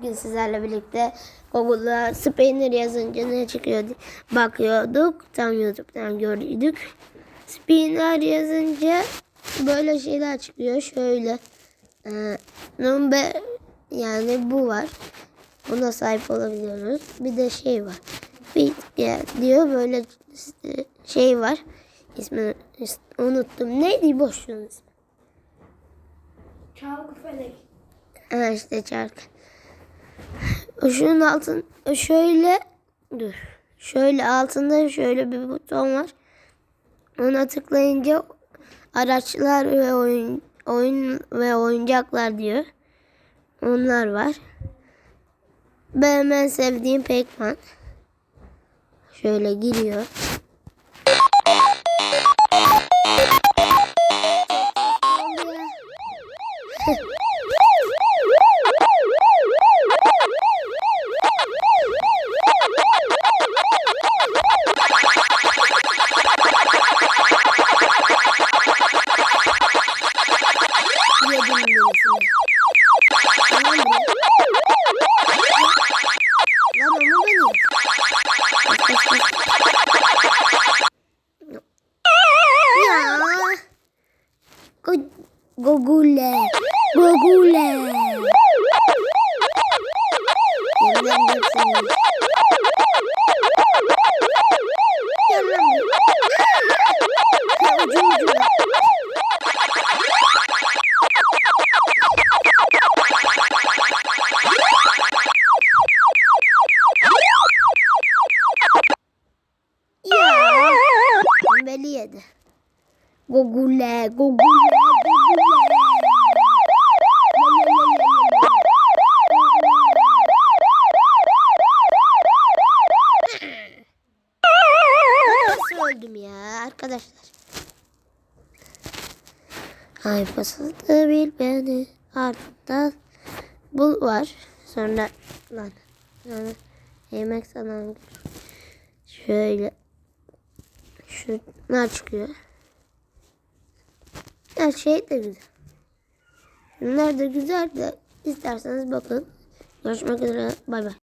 Bugün sizlerle birlikte Google'da Spinner yazınca ne çıkıyor bakıyorduk. Tam YouTube'dan gördük. Spinner yazınca böyle şeyler çıkıyor. Şöyle e, numbe yani bu var. Buna sahip olabiliyoruz. Bir de şey var. Bit diyor böyle e, şey var. İsmini is- unuttum. Neydi boşluğun ismi? Çabuk felek. Ha işte çark. Şunun altın şöyle dur. Şöyle altında şöyle bir buton var. Ona tıklayınca araçlar ve oyun oyun ve oyuncaklar diyor. Onlar var. Benim en sevdiğim Pac-Man. Şöyle giriyor. gogulha gogulha Yanımdasınız. Yanımda. Öldüm ya arkadaşlar? Ay basıldı bil beni ardından bu var. Sonra lan yani yemek sana şöyle şunlar çıkıyor. Her şey de güzel. Bunlar da güzel de isterseniz bakın. Görüşmek üzere. Bay bay.